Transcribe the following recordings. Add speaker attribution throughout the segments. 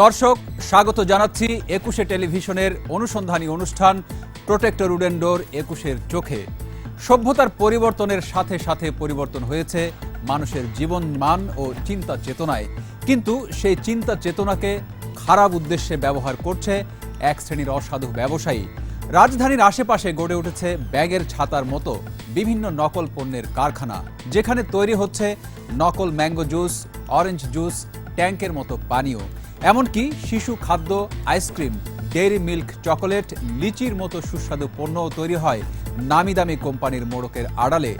Speaker 1: দর্শক, স্বাগত জানাচ্ছি একুশে টেলিভিশনের অনুসন্ধানী অনুষ্ঠান প্রোটেক্টর উডেন্ডোর একুশের চোখে। সভ্যতার পরিবর্তনের সাথে সাথে পরিবর্তন হয়েছে মানুষের জীবন মান ও চিন্তা চেতনায়। কিন্তু সেই চিন্তা চেতনাকে খারাপ উদ্দেশ্যে ব্যবহার করছে এক শ্রেণির অসাধু ব্যবসায়ী। রাজধানীর আশেপাশে গড়ে উঠেছে ব্যাগের ছাতার মতো বিভিন্ন নকল পণ্যের কারখানা, যেখানে তৈরি হচ্ছে নকল ম্যাঙ্গো জুস, অরেঞ্জ জুস ট্যাঙ্কের মতো পানীয়। এমনকি শিশু খাদ্য ice cream dairy milk chocolate লিচির মতো সুস্বাদু পণ্যও তৈরি হয় নামি দামি কোম্পানির মোড়কের আড়ালে।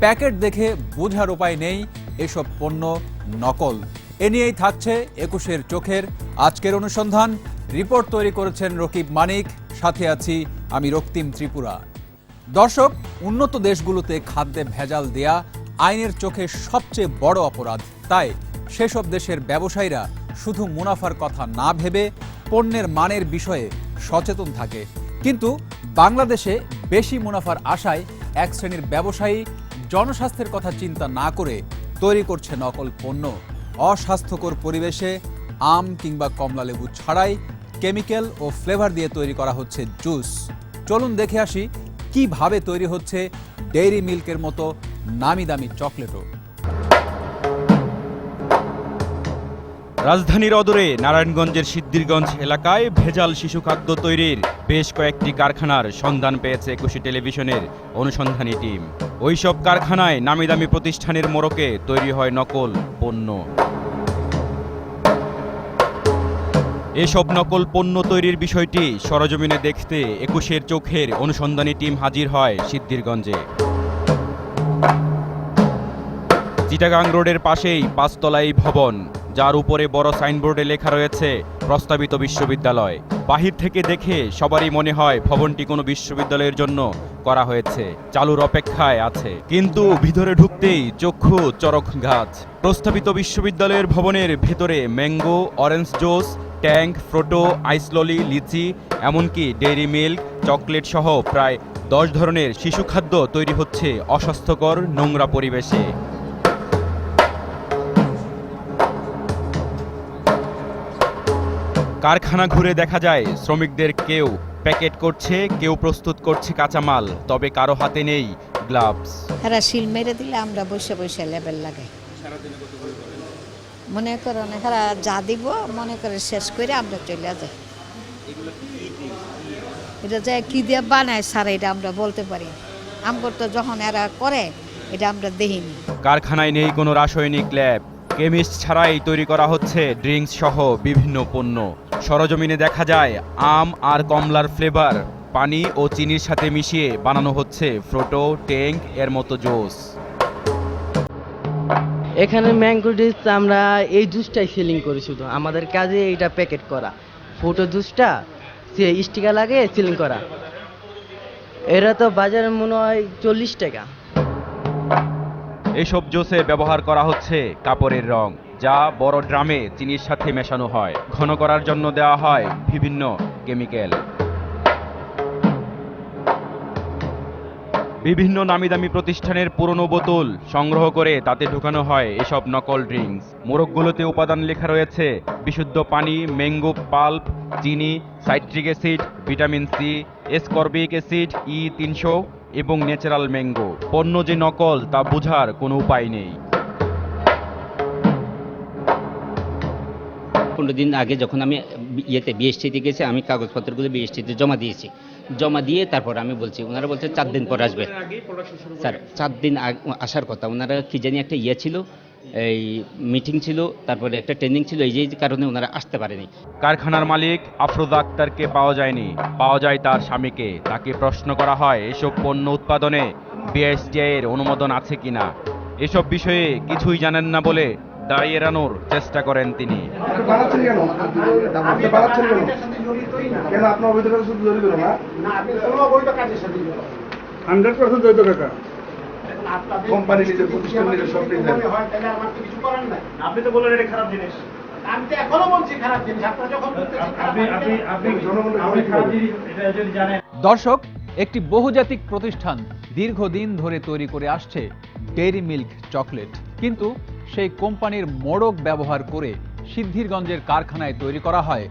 Speaker 1: প্যাকেট দেখে বোঝার উপায় নেই, এসব পণ্য নকল। এ নিয়েই থাকছে একুশের চোখের আজকের অনুসন্ধান। রিপোর্ট তৈরি করেছেন রকিব মানিক, সাথে আছি আমি রক্তিম ত্রিপুরা। দর্শক, উন্নত দেশগুলোতে খাদ্যে ভেজাল দেয়া আইনের চোখে সবচেয়ে বড় অপরাধ। তাই সেসব দেশের ব্যবসায়ীরা শুধু মুনাফার কথা না ভেবে পণ্যের মানের বিষয়ে সচেতন থাকে। কিন্তু বাংলাদেশে বেশি মুনাফার আশায় এক শ্রেণির ব্যবসায়ী জনস্বাস্থ্যের কথা চিন্তা না করে তৈরি করছে নকল পণ্য। অস্বাস্থ্যকর পরিবেশে আম কিংবা কমলা লেবু ছাড়াই কেমিক্যাল ও ফ্লেভার দিয়ে তৈরি করা হচ্ছে জুস। চলুন দেখে আসি কীভাবে তৈরি হচ্ছে ডেইরি মিল্কের মতো নামি দামি চকলেটও।
Speaker 2: রাজধানীর অদূরে নারায়ণগঞ্জের সিদ্ধিরগঞ্জ এলাকায় ভেজাল শিশু খাদ্য তৈরির বেশ কয়েকটি কারখানার সন্ধান পেয়েছে একুশে টেলিভিশনের অনুসন্ধানী টিম। ওইসব কারখানায় নামি দামি প্রতিষ্ঠানের মোড়কে তৈরি হয় নকল পণ্য। এসব নকল পণ্য তৈরির বিষয়টি সরজমিনে দেখতে একুশের চোখের অনুসন্ধানী টিম হাজির হয় সিদ্ধিরগঞ্জে। চিটাগাং রোডের পাশেই পাঁচতলা এই ভবন। যার উপরে বড় সাইনবোর্ডে লেখা রয়েছে, প্রস্তাবিত বিশ্ববিদ্যালয়। বাহির থেকে দেখে সবারই মনে হয় ভবনটি কোনো বিশ্ববিদ্যালয়ের জন্য করা হয়েছে, চালুর অপেক্ষায় আছে। কিন্তু ভিতরে ঢুকতেই চক্ষু চরক গাছ। প্রস্তাবিত বিশ্ববিদ্যালয়ের ভবনের ভেতরে mango, orange juice, Tang, Frooto, ice lolly, lychee, এমনকি ডেইরি মিল্ক, চকলেট সহ প্রায় দশ ধরনের শিশু খাদ্য তৈরি হচ্ছে অস্বাস্থ্যকর নোংরা পরিবেশে। কারখানা ঘুরে দেখা যায় শ্রমিকদের কেউ প্যাকেট করছে কেউ প্রস্তুত করছে কাঁচামাল তবে কারও হাতে নেই গ্লাভস।
Speaker 3: এরা শিল মেরে দিলে আমরা বসে বসে লেবেল লাগাই। মনে করেন এরা যা দিব মনে করে শেষ করে আমরা চলে যাই। এটা যে কি দিয়ে বানায় স্যার এটা আমরা বলতে পারি আমগর তো যখন এরা করে এটা আমরা দেখিনি।
Speaker 2: কারখানায় নেই কোনো রাসায়নিক ল্যাব। কেমিস্ট ছাড়াই তৈরি করা হচ্ছে ড্রিঙ্কস সহ বিভিন্ন পণ্য। সরজমিনে দেখা যায় আম আর কমলার ফ্লেভার পানি ও চিনির সাথে মিশিয়ে বানানো হচ্ছে ফ্রোটো ট্যাঙ্ক এর মতো জুস।
Speaker 4: এখানে ম্যাঙ্গো জুস আমরা এই জুসটাই সেলিং করি শুধু। আমাদের কাজে এটা প্যাকেট করা। ফোটো জুসটা সে স্টিকার লাগে সেলিং করা। এরা তো বাজারে মনে হয় চল্লিশ টাকা।
Speaker 2: এসব জুসে ব্যবহার করা হচ্ছে কাপড়ের রং। যা বড় ড্রামে চিনির সাথে মেশানো হয়। ঘন করার জন্য দেওয়া হয় বিভিন্ন কেমিক্যাল। বিভিন্ন নামিদামি প্রতিষ্ঠানের পুরনো বোতল সংগ্রহ করে তাতে ঢুকানো হয় এসব নকল ড্রিঙ্কস। মোড়কগুলোতে উপাদান লেখা রয়েছে, বিশুদ্ধ পানি ম্যাঙ্গো পাল্প, চিনি, citric acid, vitamin C, ascorbic acid, E তিনশো এবং ন্যাচারাল ম্যাঙ্গো পণ্য যে নকল তা বোঝার কোনো উপায় নেই।
Speaker 5: পনেরো দিন আগে যখন আমি ইয়েতে বিএসটিতে গেছি, আমি কাগজপত্রগুলো বিএসটিতে জমা দিয়েছি। জমা দিয়ে তারপর আমি বলছি, ওনারা বলছে চার দিন পর আসবে। স্যার, চার দিন আসার কথা। ওনারা কি জানি একটা ইয়ে ছিল, এই মিটিং ছিল, তারপরে একটা ট্রেনিং ছিল, এই যে কারণে ওনারা আসতে পারেনি।
Speaker 2: কারখানার মালিক আফরোজা আক্তারকে পাওয়া যায়নি। পাওয়া যায় তার স্বামীকে। তাকে প্রশ্ন করা হয়, এসব পণ্য উৎপাদনে বিএসটিআই এর অনুমোদন আছে কিনা? এসব বিষয়ে কিছুই জানেন না বলে দাঁড়িয়ে এড়ানোর চেষ্টা করেন তিনি।
Speaker 6: আপনি বানাচ্ছেন কেন? আপনি বানাচ্ছেন কেন? কেন আপনার অবৈধ কাজে শুধু জড়িত না? হান্ড্রেড পার্সেন্ট জড়িত কাকা। কোম্পানি নিজের প্রতিষ্ঠান নিজের সব
Speaker 7: আপনি তো বললেন এটা খারাপ জিনিস।
Speaker 8: আমি তো এখনও বলছি খারাপ জিনিস। আপনারা যখন
Speaker 7: আপনি আপনি আপনি
Speaker 6: জনগণের খারাপ
Speaker 7: খারাপ
Speaker 6: জিনিস।
Speaker 7: জিনিস এটা যদি জানেন।
Speaker 1: দর্শক একটি বহুজাতিক প্রতিষ্ঠান দীর্ঘদিন ধরে তৈরি করে আসছে ডেইরি মিল্ক চকলেট। কিন্তু সেই কোম্পানির মোড়ক ব্যবহার করে সিদ্ধিরগঞ্জের কারখানায় তৈরি করা হয়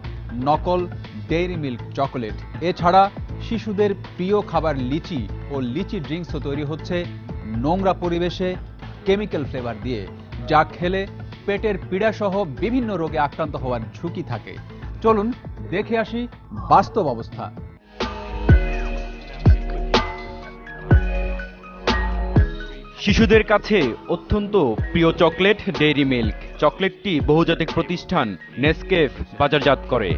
Speaker 1: নকল ডেইরি মিল্ক চকোলেট। এছাড়া শিশুদের প্রিয় খাবার লিচি ও লিচি ড্রিঙ্কসও তৈরি হচ্ছে নোংরা পরিবেশে কেমিক্যাল ফ্লেভার দিয়ে, যা খেলে পেটের পীড়াসহ বিভিন্ন রোগে আক্রান্ত হওয়ার ঝুঁকি থাকে। চলুন দেখে আসি বাস্তব অবস্থা।
Speaker 2: শিশুদের কাছে অত্যন্ত প্রিয় চকলেট, ডেইরি মিল্ক। চকলেটটি বহুজাতিক প্রতিষ্ঠান নেসকেফ বাজারজাত করে।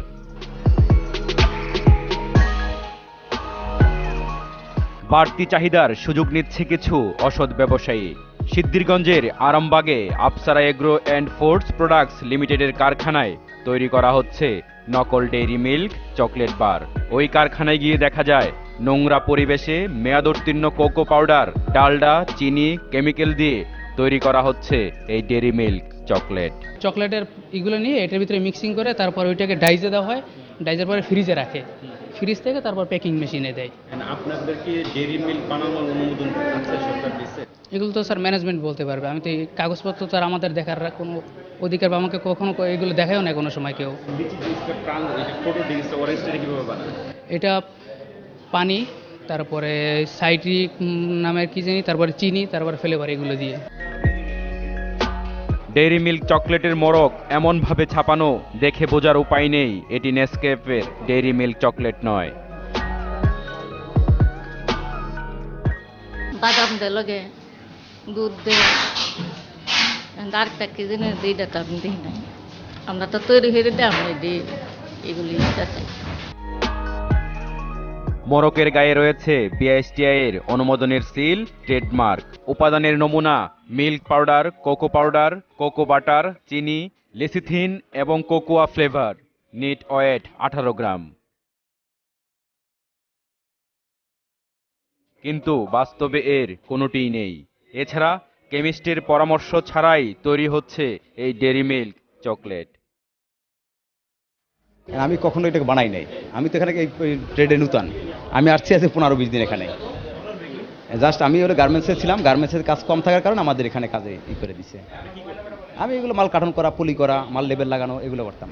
Speaker 2: বাড়তি চাহিদার সুযোগ নিচ্ছে কিছু অসৎ ব্যবসায়ী। সিদ্ধিরগঞ্জের আরামবাগে Afsara agro and foods products লিমিটেডের কারখানায় তৈরি করা হচ্ছে নকল ডেইরি মিল্ক চকলেট বার। ওই কারখানায় গিয়ে দেখা যায় নোংরা পরিবেশে মেয়াদোত্তীর্ণ কোকো পাউডার ডালডা চিনি কেমিক্যাল দিয়ে তৈরি করা হচ্ছে এই ডেইরি মিল্ক চকলেট।
Speaker 9: চকলেটের এগুলো নিয়ে এটার ভিতরে মিক্সিং করে তারপর ওইটাকে ডাইজে দেওয়া হয় ডাইজের পরে ফ্রিজে রাখে। ফ্রিজ থেকে তারপর প্যাকিং মেশিনে দেয়।
Speaker 2: আপনাদেরকে ডেইরি মিল্ক বানানোর অনুমোদন সরকার দিচ্ছে?
Speaker 9: এগুলো তো স্যার ম্যানেজমেন্ট বলতে পারবে। আমি তো এই কাগজপত্র তো আর আমাদের দেখার কোনো অধিকার বা আমাকে কখনো এগুলো দেখায়ও না কোনো সময় কেউ।
Speaker 2: এটা
Speaker 9: পানি তারপরে সাইট্রিক নামের কি জানি তারপরে চিনি তারপরে ফ্লেভার এগুলো দিয়ে।
Speaker 2: ডেইরি মিল্ক চকলেটের মোড়ক এমনভাবে ছাপানো দেখে বোঝার উপায় নেই। এটি নেসকেফের ডেইরি মিল্ক চকলেট নয়।
Speaker 3: বাদাম দে লগে দুধ দে। আরেকটা কি জিনিস দিই তো আমি দিই নাই। আমরা তো তৈরি হয়ে দিই আমরা দিই। এগুলি চাই
Speaker 2: মোড়কের গায়ে রয়েছে বিআইএসটিআই এর অনুমোদনের সিল, ট্রেডমার্ক, উপাদানের নমুনা, milk powder, cocoa powder, cocoa butter, চিনি, লেসিথিন এবং কোকোয়া ফ্লেভার। নিট ওয়েট আঠারো গ্রাম। কিন্তু বাস্তবে এর কোনোটিই নেই। এছাড়া কেমিস্টের পরামর্শ ছাড়াই তৈরি হচ্ছে এই ডেরি মিল্ক চকলেট।
Speaker 10: আমি কখনো এটাকে বানাই নাই। আমি তো এখানে ট্রেডে নূতন। আমি আসছি আছে পনেরো বিশ দিন এখানে। জাস্ট আমি ওটা গার্মেন্টসে ছিলাম গার্মেন্টসের কাজ কম থাকার কারণে আমাদের এখানে কাজে ই করে দিছে। আমি এগুলো মাল কাঠন করা, পলি করা, মাল লেবেল লাগানো, এগুলো করতাম।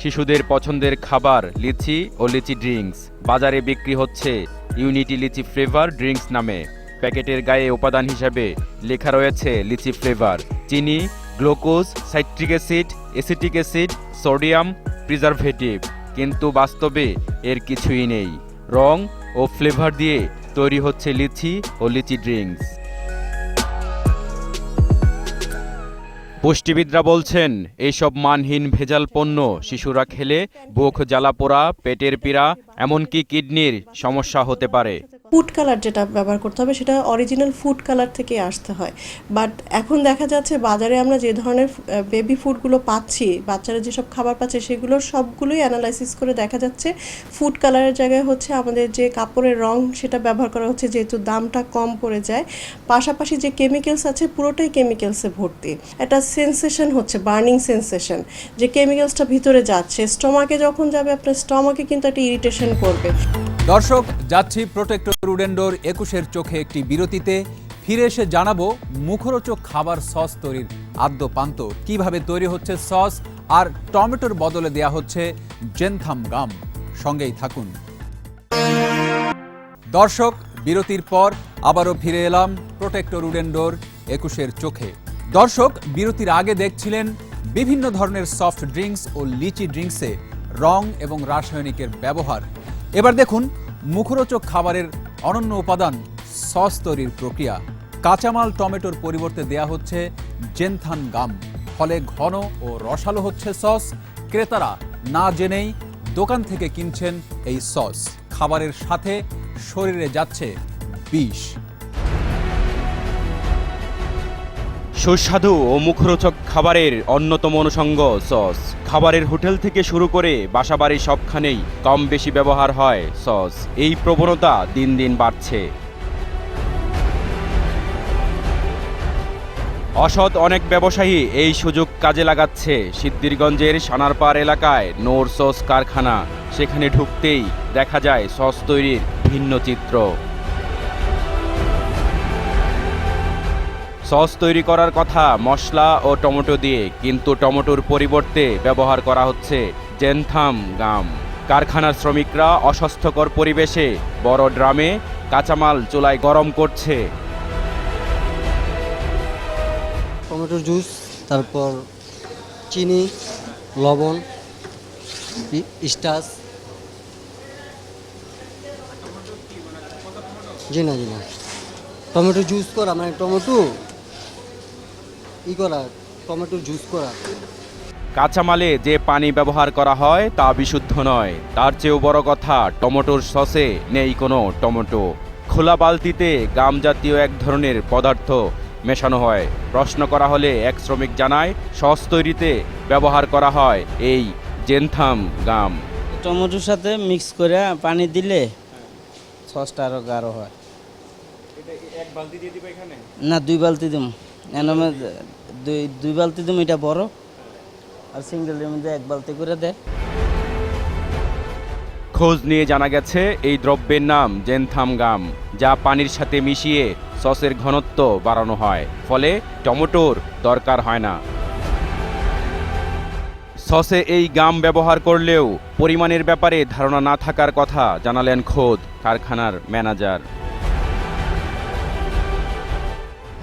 Speaker 2: শিশুদের পছন্দের খাবার লিচি ও লিচি ড্রিঙ্কস। বাজারে বিক্রি হচ্ছে ইউনিটি লিচি ফ্লেভার ড্রিঙ্কস নামে। প্যাকেটের গায়ে উপাদান হিসাবে লেখা রয়েছে লিচি ফ্লেভার চিনি glucose, citric acid, acetic acid, sodium preservative. কিন্তু বাস্তবে এর কিছুই নেই। রং ও ফ্লেভার দিয়ে তৈরি হচ্ছে লিচি ও লিচি ড্রিঙ্কস। পুষ্টিবিদরা বলছেন এইসব মানহীন ভেজাল পণ্য শিশুরা খেলে, বুক জ্বালাপোড়া পেটের পীড়া এমনকি কিডনির সমস্যা হতে পারে।
Speaker 11: ফুড কালার যেটা ব্যবহার করতে হবে, সেটা অরিজিনাল ফুড কালার থেকে আসতে হয়। বাট এখন দেখা যাচ্ছে বাজারে আমরা যে ধরনের বেবি ফুডগুলো পাচ্ছি, বাচ্চারা যেসব খাবার পাচ্ছে সেগুলোর সবগুলোই অ্যানালাইসিস করে দেখা যাচ্ছে ফুড কালারের জায়গায় হচ্ছে আমাদের যে কাপড়ের রং, সেটা ব্যবহার করা হচ্ছে, যেহেতু দামটা কম পড়ে যায়। পাশাপাশি যে কেমিক্যালস আছে, পুরোটাই কেমিক্যালসে ভর্তি। একটা সেন্সেশন হচ্ছে বার্নিং সেন্সেশন যে কেমিক্যালসটা ভিতরে যাচ্ছে স্টমাকে যখন যাবে, আপনার স্টমাকে কিন্তু একটা ইরিটেশন করবে
Speaker 1: দর্শক, যাচ্ছি প্রোটেক্টর উডেন্ডোর একুশের চোখে একটি বিরতিতে। ফিরে এসে জানাব মুখরোচক খাবার সস তৈরির আদ্য পান্ত। কীভাবে তৈরি হচ্ছে সস আর টমেটোর বদলে দেয়া হচ্ছে জেনথাম গাম। সঙ্গেই থাকুন। দর্শক, বিরতির পর আবারও ফিরে এলাম প্রোটেক্টর উডেন্ডোর একুশের চোখে। দর্শক, বিরতির আগে দেখছিলেন বিভিন্ন ধরনের সফট ড্রিঙ্কস ও লিচি ড্রিঙ্কসে রং এবং রাসায়নিকের ব্যবহার। এবার দেখুন মুখরোচক খাবারের অনন্য উপাদান সস তৈরির প্রক্রিয়া। কাঁচামাল টমেটোর পরিবর্তে দেয়া হচ্ছে জেনথান গাম। ফলে ঘন ও রসালো হচ্ছে সস। ক্রেতারা না জেনেই দোকান থেকে কিনছেন এই সস। খাবারের সাথে শরীরে যাচ্ছে বিষ।
Speaker 2: সুস্বাদু ও মুখরোচক খাবারের অন্যতম অনুষঙ্গ সস। খাবারের হোটেল থেকে শুরু করে বাসাবাড়ি সবখানেই কম বেশি ব্যবহার হয় সস। এই প্রবণতা দিন দিন বাড়ছে। অসৎ অনেক ব্যবসায়ী এই সুযোগ কাজে লাগাচ্ছে। সিদ্ধিরগঞ্জের সানারপাড় এলাকায় নোর সস কারখানা। সেখানে ঢুকতেই দেখা যায় সস তৈরির ভিন্ন চিত্র। সস তৈরি করার কথা মশলা ও টমেটো দিয়ে, কিন্তু টমেটোর পরিবর্তে ব্যবহার করা হচ্ছে জেনথাম গাম। কারখানার শ্রমিকরা অস্বাস্থ্যকর পরিবেশে বড় ড্রামে কাঁচামাল চুলায় গরম করছে।
Speaker 4: টমেটোর জুস, তারপর চিনি, লবণ স্টাস জি না জি না। টমেটো জুস করা মানে টমেটো ই করা টমেটো জুস করা।
Speaker 2: কাঁচামালে যে পানি ব্যবহার করা হয় তা বিশুদ্ধ নয়। তার চেয়েও বড় কথা টমেটোর সসে নেই কোনো টমেটো। খোলা বালতিতে গাম জাতীয় এক ধরনের পদার্থ মেশানো হয়। প্রশ্ন করা হলে এক শ্রমিক জানায় সস তৈরিতে ব্যবহার করা হয় এই জেনথাম গাম।
Speaker 4: টমেটোর সাথে মিক্স করে পানি দিলে সসটা আরও গাঢ় হয়। না দুই বালতি দিম দুই দুই বালতি দিম এটা বড়। আর সিঙ্গেলের মধ্যে এক বালতি করে দেয়
Speaker 2: খোঁজ নিয়ে জানা গেছে, এই দ্রব্যের নাম জেনথাম গাম, যা পানির সাথে মিশিয়ে সসের ঘনত্ব বাড়ানো হয়। ফলে টমেটোর দরকার হয় না। সসে এই গাম ব্যবহার করলেও পরিমাণের ব্যাপারে ধারণা না থাকার কথা জানালেন খোদ কারখানার ম্যানেজার।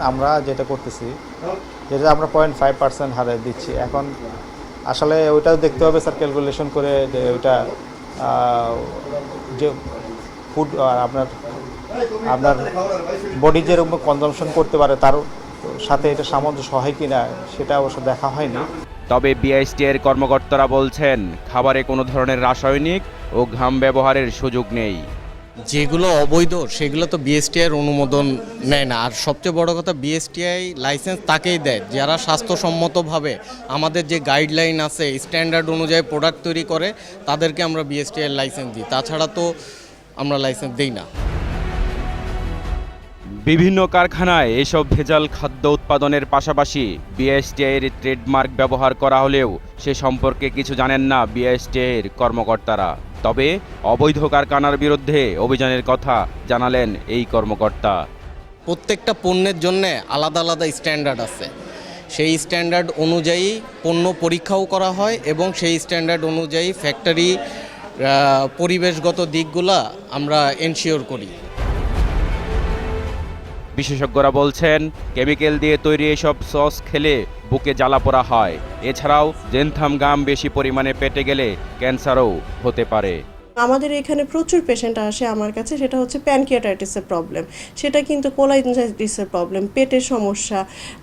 Speaker 12: আমরা যেটা করতেছি, যেটা আমরা পয়েন্ট ফাইভ পার্সেন্ট হারে দিচ্ছি। এখন আসলে ওইটাও দেখতে হবে স্যার ক্যালকুলেশন করে যে ওইটা যে ফুড আপনার আপনার বডি যেরকম কনজামশন করতে পারে তার সাথে এটা সামঞ্জস্য হয় কিনা সেটা অবশ্য দেখা হয়নি।
Speaker 2: তবে বিআইএসটিআর কর্মকর্তারা বলছেন, খাবারে কোনো ধরনের রাসায়নিক ও ঘাম ব্যবহারের সুযোগ নেই।
Speaker 13: যেগুলো অবৈধ, সেগুলো তো বিএসটিআই অনুমোদন নেয় না। আর সবচেয়ে বড় কথা বিএসটিআই লাইসেন্স তাকেই দেয়। যারা স্বাস্থ্যসম্মতভাবে আমাদের যে গাইডলাইন আছে স্ট্যান্ডার্ড অনুযায়ী প্রোডাক্ট তৈরি করে, তাদেরকে আমরা বিএসটিআই লাইসেন্স দিই। তাছাড়া তো আমরা লাইসেন্স দিই না।
Speaker 2: বিভিন্ন কারখানায় এসব ভেজাল খাদ্য উৎপাদনের পাশাপাশি বিএসটিআইয়ের ট্রেডমার্ক ব্যবহার করা হলেও সে সম্পর্কে কিছু জানেন না বিএসটিআইয়ের কর্মকর্তারা। তবে অবৈধ কারখানার বিরুদ্ধে অভিযানের কথা জানালেন এই কর্মকর্তা।
Speaker 13: প্রত্যেকটা পণ্যের জন্য আলাদা আলাদা স্ট্যান্ডার্ড আছে। সেই স্ট্যান্ডার্ড অনুযায়ী পণ্য পরীক্ষাও করা হয় এবং সেই স্ট্যান্ডার্ড অনুযায়ী ফ্যাক্টরি পরিবেশগত দিকগুলা আমরা এনশিওর করি।
Speaker 2: বিশেষজ্ঞরা বলছেন, কেমিক্যাল দিয়ে তৈরি এসব সস খেলে বুকে জ্বালা পোড়া হয়। এছাড়াও, জেনথাম গাম বেশি পরিমাণে পেটে গেলে ক্যান্সারও হতে পারে।
Speaker 11: আমাদের এখানে প্রচুর পেশেন্ট আসে আমার কাছে, সেটা হচ্ছে প্যানকিয়াটাইটিসের প্রবলেম সেটা কিন্তু কোলাইটিসের প্রবলেম পেটের সমস্যা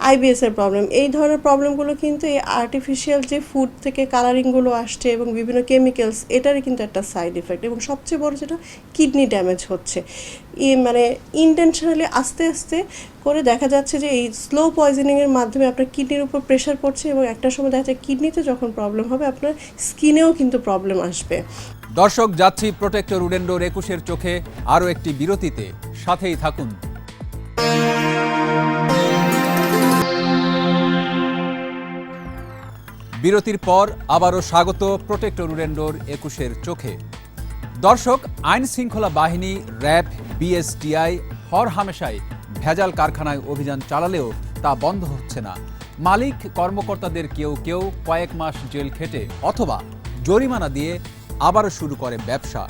Speaker 11: আইবিএসের প্রবলেম এই ধরনের প্রবলেমগুলো কিন্তু এই আর্টিফিশিয়াল যে ফুড থেকে কালারিংগুলো আসছে এবং বিভিন্ন কেমিক্যালস এটারই কিন্তু একটা সাইড এফেক্ট এবং সবচেয়ে বড় যেটা কিডনি ড্যামেজ হচ্ছে। মানে ইন্টেনশনালি আস্তে আস্তে করে দেখা যাচ্ছে যে এই স্লো পয়জনিংয়ের মাধ্যমে আপনার কিডনির উপর প্রেশার পড়ছে এবং একটা সময় দেখা যায় কিডনিতে যখন প্রবলেম হবে, আপনার স্কিনেও কিন্তু প্রবলেম আসবে।
Speaker 1: দর্শক যাচ্ছি প্রোটেক্টর উডেন্ডোর একুশের চোখে আরও একটি বিরতিতে সাথেই থাকুন। বিরতির পর আবারও স্বাগত প্রোটেক্টর উডেন্ডোর একুশের চোখে। দর্শক, আইন শৃঙ্খলা বাহিনী, র্যাব, বিএসটিআই, হর হামেশাই ভেজাল কারখানায় অভিযান চালালেও তা বন্ধ হচ্ছে না। মালিক কর্মকর্তাদের কেউ কেউ কয়েক মাস জেল খেটে অথবা জরিমানা দিয়ে আবারও শুরু করে ব্যবসা।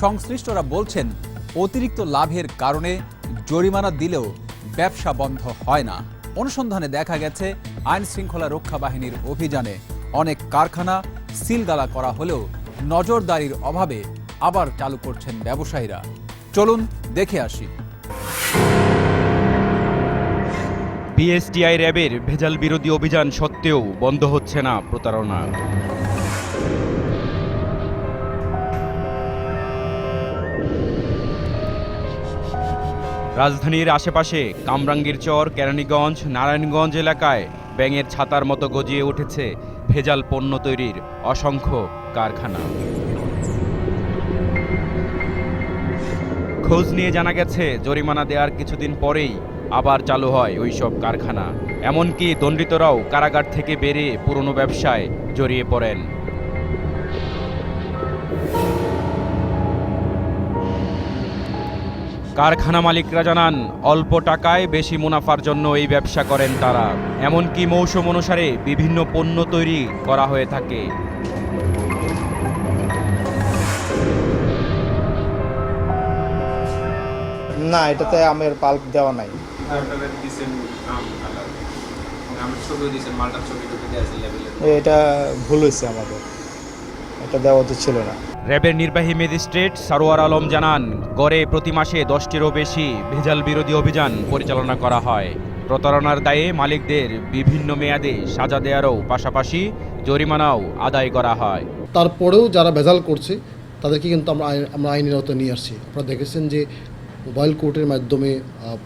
Speaker 1: সংশ্লিষ্টরা বলছেন, অতিরিক্ত লাভের কারণে জরিমানা দিলেও ব্যবসা বন্ধ হয় না। অনুসন্ধানে দেখা গেছে, আইন শৃঙ্খলা রক্ষা বাহিনীর অভিযানে অনেক কারখানা সিলগালা করা হলেও নজরদারির অভাবে আবার চালু করছেন ব্যবসায়ীরা। চলুন দেখে আসি।
Speaker 2: বিএসটিআই র্যাবের ভেজাল বিরোধী অভিযান সত্ত্বেও বন্ধ হচ্ছে না প্রতারণা। রাজধানীর আশেপাশে কামরাঙ্গীর চর, কেরানীগঞ্জ, নারায়ণগঞ্জ এলাকায় ব্যাঙের ছাতার মতো গজিয়ে উঠেছে ভেজাল পণ্য তৈরির অসংখ্য কারখানা। খোঁজ নিয়ে জানা গেছে, জরিমানা দেওয়ার কিছুদিন পরেই আবার চালু হয় ওইসব কারখানা। এমনকি দণ্ডিতরাও কারাগার থেকে বেরিয়ে পুরনো ব্যবসায় জড়িয়ে পড়েন। কারখানা মালিকরা জানান অল্প টাকায় বেশি মুনাফার জন্য এই ব্যবসা করেন তারা। এমনকি মৌসুম অনুসারে বিভিন্ন পণ্য তৈরি করা হয়ে থাকে।
Speaker 12: না এটাতে আমের পাল্প দেওয়া নাই। এটা ভুল হয়েছে আমাদের। এটা দেওয়া তো ছিল না।
Speaker 2: র্যাবের নির্বাহী ম্যাজিস্ট্রেট সারোয়ার আলম জানান, গড়ে প্রতি মাসে দশটিরও বেশি ভেজাল বিরোধী অভিযান পরিচালনা করা হয়। প্রতারণার দায়ে মালিকদের বিভিন্ন মেয়াদে সাজা দেওয়ারও পাশাপাশি জরিমানাও আদায় করা হয়।
Speaker 14: তারপরেও যারা ভেজাল করছে, তাদেরকে কিন্তু আমরা আমরা আইনের আওতায় নিয়ে আসছি। আপনারা দেখেছেন যে মোবাইল কোর্টের মাধ্যমে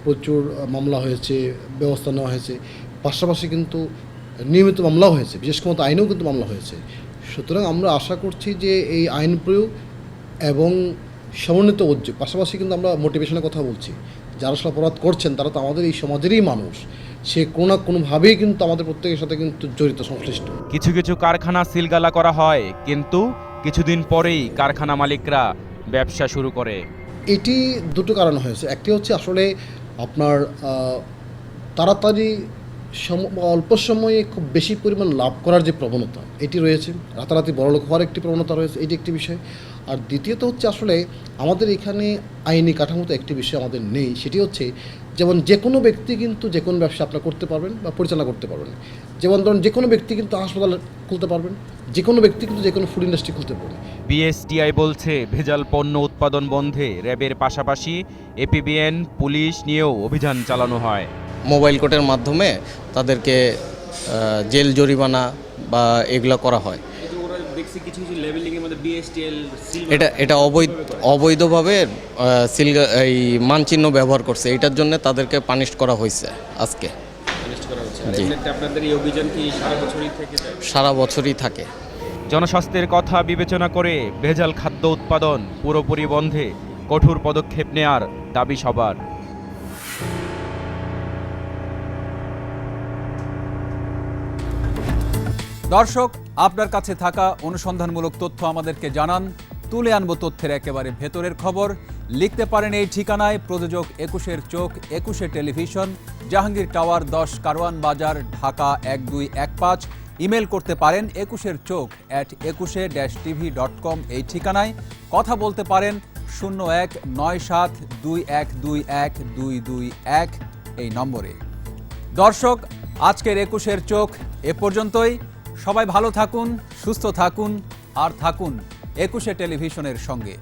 Speaker 14: প্রচুর মামলা হয়েছে, ব্যবস্থা নেওয়া হয়েছে। পাশাপাশি কিন্তু নিয়মিত মামলাও হয়েছে। বিশেষ ক্ষমতা আইনেও কিন্তু মামলা হয়েছে। সুতরাং আমরা আশা করছি যে এই আইন প্রয়োগ এবং সমন্বিত উদ্যোগ পাশাপাশি কিন্তু আমরা মোটিভেশনের কথা বলছি যারা আসলে অপরাধ করছেন তারা তো আমাদের এই সমাজেরই মানুষ সে কোনো না কোনোভাবেই কিন্তু আমাদের প্রত্যেকের সাথে কিন্তু জড়িত সংশ্লিষ্ট।
Speaker 2: কিছু কিছু কারখানা সিলগালা করা হয় কিন্তু কিছুদিন পরেই কারখানা মালিকরা ব্যবসা শুরু করে।
Speaker 14: এটি দুটো কারণ হয়েছে। একটি হচ্ছে আসলে আপনার তাড়াতাড়ি অল্প সময়ে খুব বেশি পরিমাণ লাভ করার যে প্রবণতা, এটি রয়েছে। রাতারাতি বড়লোক হওয়ার একটি প্রবণতা রয়েছে, এটি একটি বিষয়। আর দ্বিতীয়ত হচ্ছে আসলে আমাদের এখানে আইনি কাঠামোতে একটি বিষয় আমাদের নেই, সেটি হচ্ছে যেমন যে কোনো ব্যক্তি কিন্তু যে কোনো ব্যবসা আপনার করতে পারবেন বা পরিচালনা করতে পারবেন। যেমন ধরুন যে কোনো ব্যক্তি কিন্তু হাসপাতাল খুলতে পারবেন যে কোনো ব্যক্তি কিন্তু যে কোনো ফুড ইন্ডাস্ট্রি খুলতে পারবেন।
Speaker 2: বিএসটিআই বলছে, ভেজাল পণ্য উৎপাদন বন্ধে, র্যাবের পাশাপাশি এপিবিএন, পুলিশ নিয়েও অভিযান চালানো হয়।
Speaker 13: মোবাইল কোর্টের মাধ্যমে তাদেরকে জেল জরিমানা বা এগুলো করা হয়। এটা এটা অবৈধ অবৈধভাবে আহ, সিল এই মানচিহ্ন ব্যবহার করছে। এটার জন্য তাদেরকে পানিশ করা হয়েছে আজকে।
Speaker 2: আপনাদের অভিযান কি সারা বছরই
Speaker 13: সারা বছরই থাকে।
Speaker 2: জনস্বাস্থ্যের কথা বিবেচনা করে ভেজাল খাদ্য উৎপাদন পুরোপুরি বন্ধে কঠোর পদক্ষেপ নেয়ার দাবি সবার।
Speaker 1: দর্শক, আপনার কাছে থাকা অনুসন্ধানমূলক তথ্য আমাদেরকে জানান। তুলে আনব তথ্যের একেবারে ভেতরের খবর। লিখতে পারেন এই ঠিকানায় প্রযোজক একুশের চোখ, একুশে টেলিভিশন, জাহাঙ্গীর টাওয়ার দশ, কারওয়ান বাজার, ঢাকা এক দুই এক পাঁচ। ইমেল করতে পারেন একুশের চোখ অ্যাট একুশে ড্যাশ টিভি ডট কম এই ঠিকানায়। কথা বলতে পারেন শূন্য এক নয় সাত দুই এক দুই এক দুই দুই এক এই নম্বরে। দর্শক, আজকের একুশের চোখ এ পর্যন্তই। সবাই ভালো থাকুন সুস্থ থাকুন আর থাকুন একুশে টেলিভিশনের সঙ্গে।